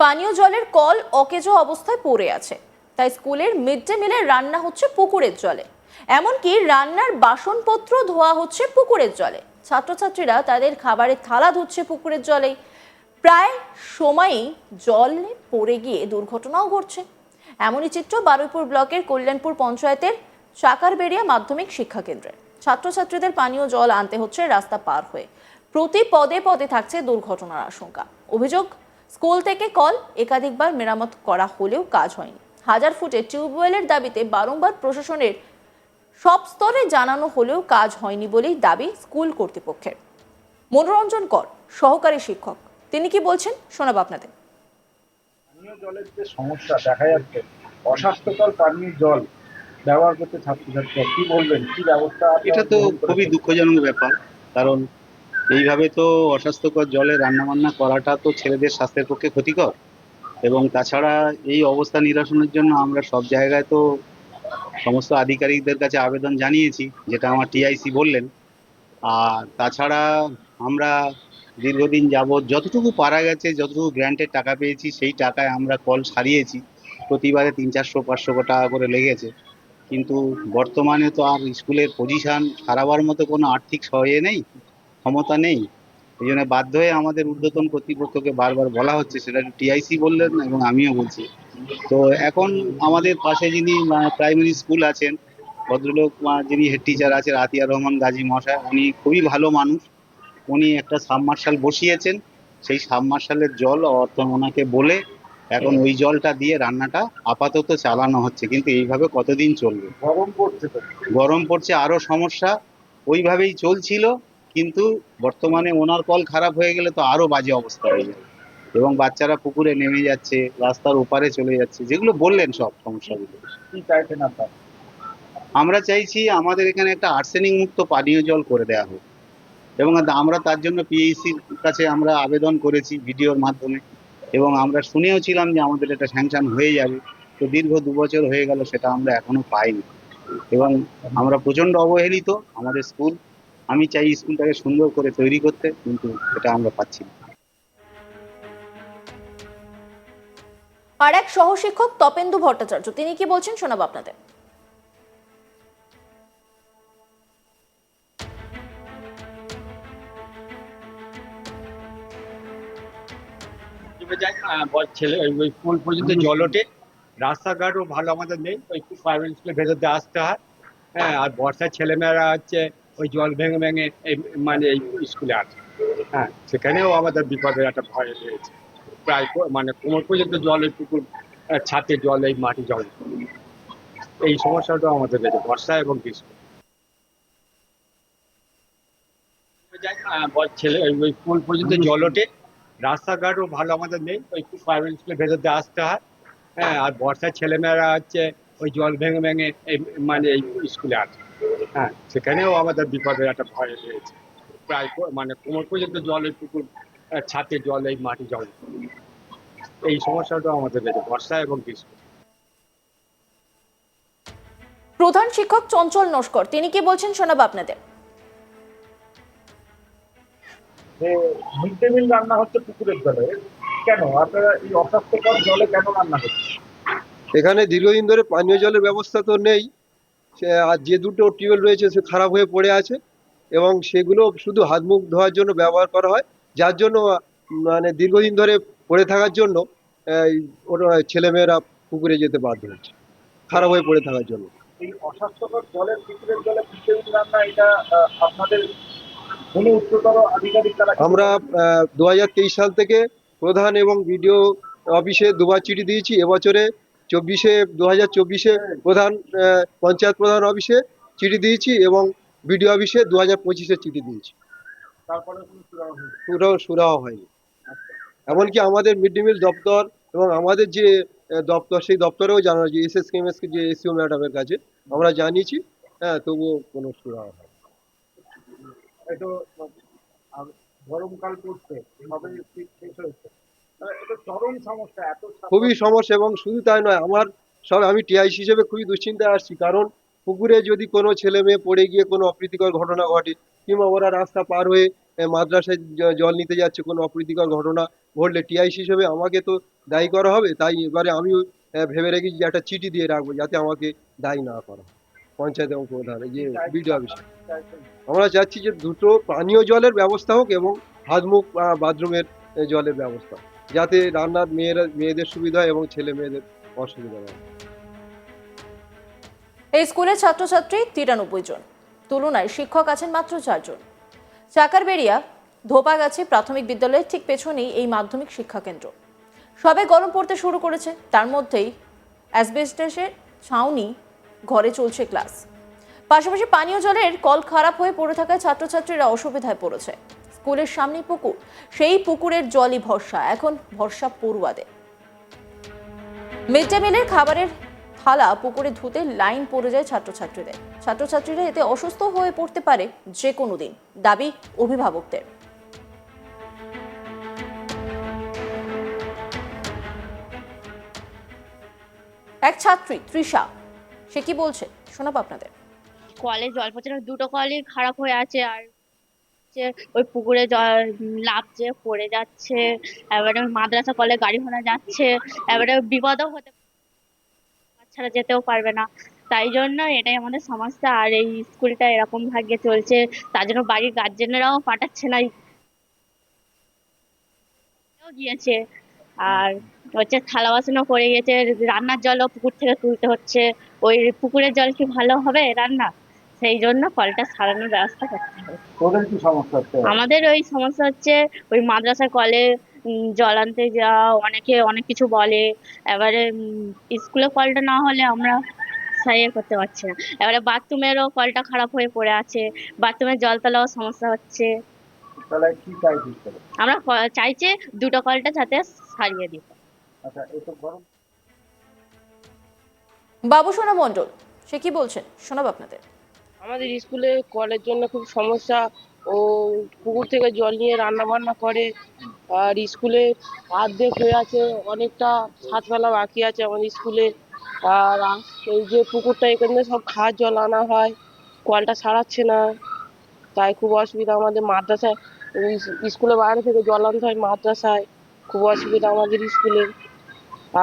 পানীয় জলের কল অকেজো অবস্থায় পড়ে আছে। তাই স্কুলের মিড ডে মিলের রান্না হচ্ছে পুকুরের জলে। এমনকি রান্নার বাসনপত্র ধোয়া হচ্ছে পুকুরের জলে। ছাত্রছাত্রীরা তাদের খাবারের থালা ধুচ্ছে পুকুরের জলেই। প্রায় সময়ই জলে পড়ে গিয়ে দুর্ঘটনাও ঘটছে। এমনই চিত্র বারুইপুর ব্লকের কল্যাণপুর পঞ্চায়েতের চাকারবেড়িয়া মাধ্যমিক শিক্ষা কেন্দ্রে। ছাত্রছাত্রীদের পানীয় জল আনতে হচ্ছে রাস্তা পার হয়ে। প্রতি পদে পদে থাকছে দুর্ঘটনার আশঙ্কা। অভিযোগ স্কুল থেকে কল একাধিকবার মেরামত করা হলেও কাজ হয়নি। হাজার ফুটে টিউবওয়েলের দাবিতে বারংবার প্রশাসনের সব স্তরে জানানো হলেও কাজ হয়নি বলেই দাবি স্কুল কর্তৃপক্ষের। মনোরঞ্জন কর সহকারী শিক্ষক তিনি কি বলছেন শোনাব আপনাদের। পানীয় জলের যে সমস্যা দেখা যাচ্ছে অস্বাস্থ্যকর পানীয় জল ব্যবহার করতে ছাত্রছাত্রীরা কি বলবেন? কি ব্যবস্থা এটা তো খুবই দুঃখজনক ব্যাপার কারণ এইভাবে তো অস্বাস্থ্যকর জলে রান্নাবান্না করাটা তো ছেলেদের স্বাস্থ্যের পক্ষে ক্ষতিকর। এবং তাছাড়া এই অবস্থা নিরসনের জন্য আমরা সব জায়গায় তো সমস্ত আধিকারিকদের কাছে আবেদন জানিয়েছি, যেটা আমার টিআইসি বললেন। আর তাছাড়া আমরা দীর্ঘদিন যাবৎ যতটুকু পারা গেছে, যতটুকু গ্র্যান্টের টাকা পেয়েছি, সেই টাকায় আমরা কল সারিয়েছি। প্রতিবারে তিন চারশো, পাঁচশো টাকা করে লেগেছে। কিন্তু বর্তমানে তো আর স্কুলের পজিশন সারাবার মতো কোনো আর্থিক সহায় নেই। ক্ষমতা নেই এই জন্য বাধ্য হয়ে আমাদের ঊর্ধ্বতন কর্তৃপক্ষকে বারবার বলা হচ্ছে সেটা টিআইসি বললেন এবং আমিও বলছি। তো এখন আমাদের পাশে যিনি প্রাইমারি স্কুল আছেন ভদ্রলোক যিনি হেড টিচার আছেন আতিয়া রহমান গাজী মশাই উনি খুবই ভালো মানুষ। উনি একটা সাবমার্শাল বসিয়েছেন সেই সাবমার্শালের জল অর্থ ওনাকে বলে এখন ওই জলটা দিয়ে রান্নাটা আপাতত চালানো হচ্ছে কিন্তু এইভাবে কতদিন চলবে? গরম পড়ছে গরম পড়ছে আরও সমস্যা। ওইভাবেই চলছিল। কিন্তু বর্তমানে ওনার কল খারাপ হয়ে গেলে তো আরও বাজে অবস্থা হয়ে যাবে। এবং বাচ্চারা পুকুরে নেমে যাচ্ছে রাস্তার ওপারে চলে যাচ্ছে যেগুলো বললেন সব সমস্যাগুলো। কি চাইছেন আপনারা? আমরা চাইছি আমাদের এখানে একটা আর্সেনিক মুক্ত পানীয় জল করে দেওয়া হোক। এবং আমরা তার জন্য পিএইসির কাছে আমরা আবেদন করেছি ভিডিওর মাধ্যমে। এবং আমরা শুনেও ছিলাম যে আমাদের এটা স্যাংশন হয়ে যাবে। তো দীর্ঘ দু বছর হয়ে গেল সেটা আমরা এখনও পাইনি। এবং আমরা প্রচণ্ড অবহেলিত আমাদের স্কুল আমি চাই স্কুলটাকে সুন্দর করে তৈরি করতে কিন্তু এটা আমরা পাচ্ছি না। আর এক সহশিক্ষক তপেন্দু ভট্টাচার্য তিনি কি বলছেন শোনাব আপনাদের? ছেলে ওই ওই স্কুল পর্যন্ত জল ওঠে। রাস্তাঘাটও ভালো আমাদের নেই ওই প্রাইভেট স্কুলের ভেতর দিয়ে আসতে হয়। হ্যাঁ আর বর্ষার ছেলেমেয়েরা হচ্ছে ওই জল ভেঙে ভেঙে এই মানে এই স্কুলে আসে হ্যাঁ সেখানেও আমাদের বিপদের একটা ভয় রয়েছে। প্রায় মানে কোমর পর্যন্ত জল ওই পুকুর ছাতে জল, এই মাটি জল। এই সমস্যাটাও আমাদের রয়েছে, বর্ষা এবং গ্রীষ্ম। ছেলে ওই স্কুল পর্যন্ত জল ওঠে। রাস্তাঘাটও ভালো আমাদের নেই, ওই প্রাইভেট স্কুলের ভেতর দিয়ে আসতে হয়। হ্যাঁ আর বর্ষার ছেলেমেয়েরা হচ্ছে ওই জল ভেঙে ভেঙে এই মানে এই স্কুলে আসে হ্যাঁ সেখানেও আমাদের বিপদের একটা ভয় রয়েছে। প্রায় কো- মানে কোমর পর্যন্ত জল ওই পুকুর ছাতে জল এই মাটি জল। এই সমস্যাটাও আমাদের রয়েছে বর্ষা এবং গ্রীষ্ম। প্রধান শিক্ষক চঞ্চল নস্কর তিনি কি বলছেন শোনাব আপনাদের? যে মিড ডে মিল রান্না হচ্ছে পুকুরের জলে। কেন? আপনারা এই অস্বাস্থ্যকর জলে কেন রান্না হচ্ছে এখানে দীর্ঘদিন ধরে পানীয় জলের ব্যবস্থা তো নেই। আর যে দুটো টিউবওয়েল রয়েছে সে খারাপ হয়ে পড়ে আছে এবং সেগুলো শুধু হাত মুখ ধোয়ার জন্য ব্যবহার করা হয় যার জন্য মানে দীর্ঘদিন ধরে পড়ে থাকার জন্য ওরা ছেলেমেয়েরা পুকুরে যেতে বাধ্য হচ্ছে খারাপ হয়ে পড়ে থাকার জন্য। এই অস্বাস্থ্যকর জলের পুকুরের জলে মিড ডে মিল রান্না এটা আপনাদের কোনো উচ্চতর আধিকারিক আমরা দু হাজার তেইশ সাল থেকে প্রধান এবং বিডিও অফিসে দুবার চিঠি দিয়েছি এবছরে চব্বিশে দু হাজার চব্বিশে প্রধান পঞ্চায়েত প্রধান অফিসে চিঠি দিয়েছি এবং বিডিও অফিসে দু হাজার পঁচিশে চিঠি দিয়েছি। তারপরে সুরাহা হয়নি। এমনকি আমাদের মিড ডে মিল দপ্তর এবং আমাদের যে দপ্তর সেই দপ্তরেও জানানো যে এস এস কেমএস যে এসিও ম্যাডামের কাছে আমরা জানিয়েছি হ্যাঁ তবুও কোনো সুরাহা হয়নি। গরমকাল পড়ছে এভাবে শেষ হয়েছে। খুবই সমস্যা এবং শুধু তাই নয় আমার সব আমি টিআইসি হিসেবে খুবই দুশ্চিন্তায় আসছি কারণ পুকুরে যদি কোনো ছেলে মেয়ে পড়ে গিয়ে কোনো অপ্রীতিকর ঘটনা ঘটে কিংবা ওরা রাস্তা পার হয়ে মাদ্রাসায় জল নিতে যাচ্ছে কোনো অপ্রীতিকর ঘটনা ঘটলে টিআইসি হিসেবে আমাকে তো দায়ী করা হবে তাই এবারে আমি ভেবে রেখেছি যে একটা চিঠি দিয়ে রাখব যাতে আমাকে দায়ী না করা। পঞ্চায়েত এবং প্রধান যে বিডিও অফিসে। আমরা চাচ্ছি যে দুটো পানীয় জলের ব্যবস্থা হোক এবং হাত মুখ বাথরুমের জলের ব্যবস্থা যাতে রান্নার মেয়েরা, মেয়েদের সুবিধা এবং ছেলে মেয়েদের অসুবিধা হয়। এই স্কুলের ছাত্রছাত্রী তিরানব্বই জন। তুলনায় শিক্ষক আছেন মাত্র চারজন চাকারবেড়িয়া, ধোপাগাছি প্রাথমিক বিদ্যালয়ের ঠিক পেছনেই এই মাধ্যমিক শিক্ষা কেন্দ্র। সবে গরম পড়তে শুরু করেছে। তার মধ্যেই অ্যাসবেস্টাসের ছাউনি ঘরে চলছে ক্লাস। পাশাপাশি পানীয় জলের কল খারাপ হয়ে পড়ে থাকায় ছাত্রছাত্রীরা অসুবিধায় পড়েছে। স্কুলের সামনে পুকুর, সেই পুকুরের জলই ভরসা। এখন ভরসা পড়ুয়াদের। মিড ডে মিলের খাবারের থালা পুকুরে ধুতে লাইন পড়ে যায় ছাত্রছাত্রীদের। ছাত্রছাত্রীরা এতে অসুস্থ হয়ে পড়তে পারে যে কোনো দিন, দাবি অভিভাবকদের। এক ছাত্রী, তৃষা, সে কি বলছে? শোনাবো আপনাদের। কলে জল দুটো কলই খারাপ হয়ে আছে আর হচ্ছে ওই পুকুরে জল লাফছে, পড়ে যাচ্ছে, এবারে মাদ্রাসা কলে গাড়ি ঘোড়া যাচ্ছে, এবারে বিপদও হতে বাচ্চারা যেতেও পারবে না। তাই জন্য এটাই আমাদের সমস্যা, আর এই স্কুলটা এরকম ভাগ্যে চলছে, তার জন্য বাড়ির গার্জেনরাও পাঠাচ্ছে না। গিয়েছে, আর হচ্ছে থালা বাসনও পড়ে গেছে, রান্নার জলও পুকুর থেকে তুলতে হচ্ছে, ওই পুকুরের জল কি ভালো হবে রান্না সেই জন্য কলটা সারানোর ব্যবস্থা করতে হবে। তোদের কি সমস্যা হচ্ছে? আমাদের ওই সমস্যা হচ্ছে ওই মাদ্রাসার কলে জল আনতে যাওয়া অনেকে অনেক কিছু বলে। এবারে স্কুলে কলটা না হলে আমরা সাইয়ে করতে পারছি না। এবারে বাথরুমেরও কলটা খারাপ হয়ে পড়ে আছে। বাথরুমের জল তোলাও সমস্যা হচ্ছে? আমরা চাইছি দুটো কলটা যাতে সারিয়ে দিতে। আচ্ছা এই তো বাবুসোনা মণ্ডল সে কি বলছেন? শোনাবো আপনাদের। আমাদের স্কুলে কলের জন্য খুব সমস্যা ও পুকুর থেকে জল নিয়ে রান্না বান্না করে। আর স্কুলে অর্ধেক হয়ে আছে, অনেকটা ফেলা বাকি আছে আমাদের স্কুলে। আর এই যে পুকুরটা, এখান সব খাওয়ার জল আনা হয়, কলটা সারাচ্ছে না। তাই খুব অসুবিধা আমাদের মাদ্রাসায়। স্কুলের বাইরে থেকে জল আনতে হয় মাদ্রাসায়, খুব অসুবিধা আমাদের স্কুলে।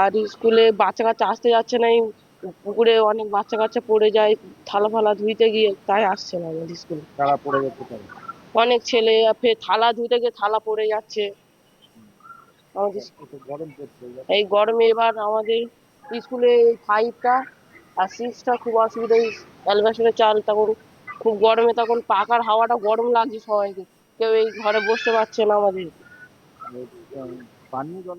আর স্কুলে বাচ্চা কাচ্চা আসতে যাচ্ছে না এই পুকুরে অনেক বাচ্চা কাচ্চা পড়ে যায় থালা ফালা ধুইতে গিয়ে তাই আসছে না আমাদের স্কুলে তারা পড়ে যেতে পারে অনেক ছেলে ফের থালা ধুইতে গিয়ে থালা পড়ে যাচ্ছে। আমাদের এই গরম এবার আমাদের স্কুলে ফাইভটা আর সিক্সটা খুব অসুবিধা অ্যালবাসনের চাল তখন খুব গরমে তখন পাকার হাওয়াটা গরম লাগছে সবাইকে। কেউ এই ঘরে বসতে পারছে না আমাদের। পানীয় জল